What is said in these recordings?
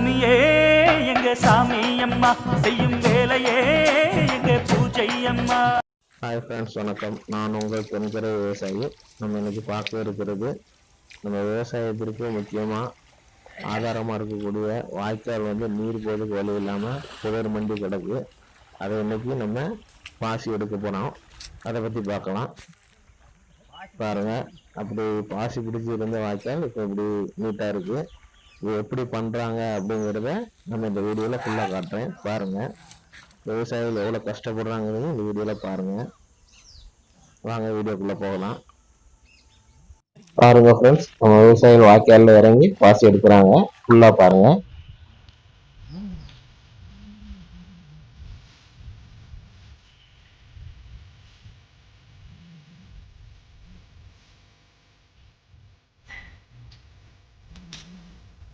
பூமியே எங்க சாமி அம்மா செய்யும் வேலையே எங்க பூஜை அம்மா. ஹாய் ஃப்ரெண்ட்ஸ் வணக்கம். நான் உங்கள் தென்கரை விவசாயி. நம்ம இன்னைக்கு பார்க்க இருக்கிறது நம்ம விவசாயத்திற்கு முக்கியமாக ஆதாரமாக இருக்கக்கூடிய வாய்க்கால் வந்து நீர் போதுக்கு வழி இல்லாமல் புதர் மண்டி கிடக்கு. அதை இன்னைக்கு நம்ம பாசி எடுக்க போகிறோம் அதை பற்றி பார்க்கலாம். பாருங்கள் அப்படி பாசி பிடிச்சி இருந்த வாய்க்கால் இப்போ இப்படி நீட்டாக இருக்குது இது எப்படி பண்ணுறாங்க அப்படிங்கிறத நம்ம இந்த வீடியோவில் ஃபுல்லாக காட்டுறேன். பாருங்கள் விவசாயிகள் எவ்வளோ கஷ்டப்படுறாங்கிறது இந்த வீடியோவில் பாருங்கள் வாங்க வீடியோக்குள்ளே போகலாம். பாருங்கள் ஃப்ரெண்ட்ஸ் நம்ம விவசாயிகள் வாய்க்காலில் இறங்கி பாசி எடுக்கிறாங்க. ஃபுல்லாக பாருங்கள்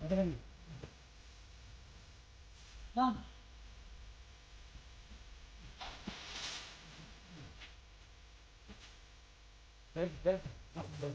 مثلا نعم ثالث ثالث ناخد بالنا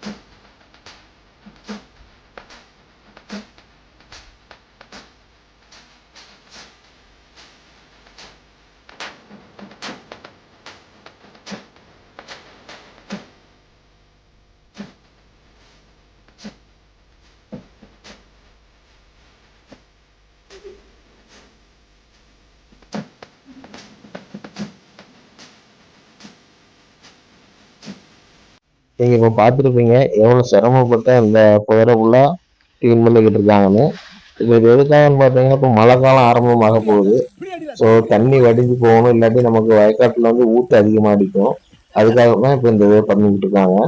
நீங்கள் இப்போ பார்த்துருப்பீங்க எவ்வளோ சிரமப்பட்ட இந்த புதரை ஃபுல்லாக க்ளீன் பண்ணிக்கிட்டு இருக்காங்கன்னு. இது எதுக்காகன்னு பார்த்தீங்கன்னா இப்போ மழை காலம் ஆரம்பமாக போகுது. ஸோ தண்ணி வடிஞ்சு போகணும் இல்லாட்டி நமக்கு வயக்காட்டில் வந்து ஊட்டு அதிகமாக அடிக்கும். அதுக்காக தான் இப்போ இந்த இதை பண்ணிக்கிட்டு இருக்காங்க.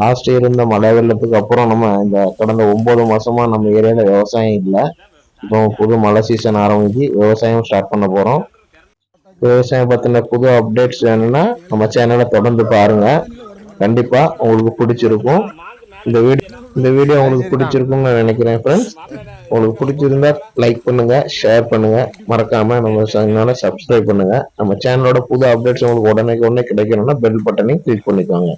லாஸ்ட் இயர் இந்த மழை வெள்ளத்துக்கு அப்புறம் நம்ம இந்த கடந்த ஒன்பது மாசமா நம்ம ஏரியாவில் விவசாயம் இல்லை. இப்போ புது மழை சீசன் ஆரம்பிச்சு விவசாயம் ஸ்டார்ட் பண்ண போகிறோம் விவசாயம் பற்றின புது அப்டேட்ஸ் வேணும்னா நம்ம சேனலை தொடர்ந்து பாருங்க. கண்டிப்பா உங்களுக்கு பிடிச்சிருக்கும். இந்த வீடியோ இந்த வீடியோ உங்களுக்கு பிடிச்சிருக்கும்னு நான் நினைக்கிறேன் ஃப்ரெண்ட்ஸ் உங்களுக்கு பிடிச்சிருந்தா லைக் பண்ணுங்க ஷேர் பண்ணுங்க. மறக்காம நம்ம சேனலை சப்ஸ்கிரைப் பண்ணுங்க. நம்ம சேனலோட புது அப்டேட்ஸ் உங்களுக்கு உடனே உடனே கிடைக்கணும்னா பெல் பட்டனையும் கிளிக் பண்ணிக்கோங்க.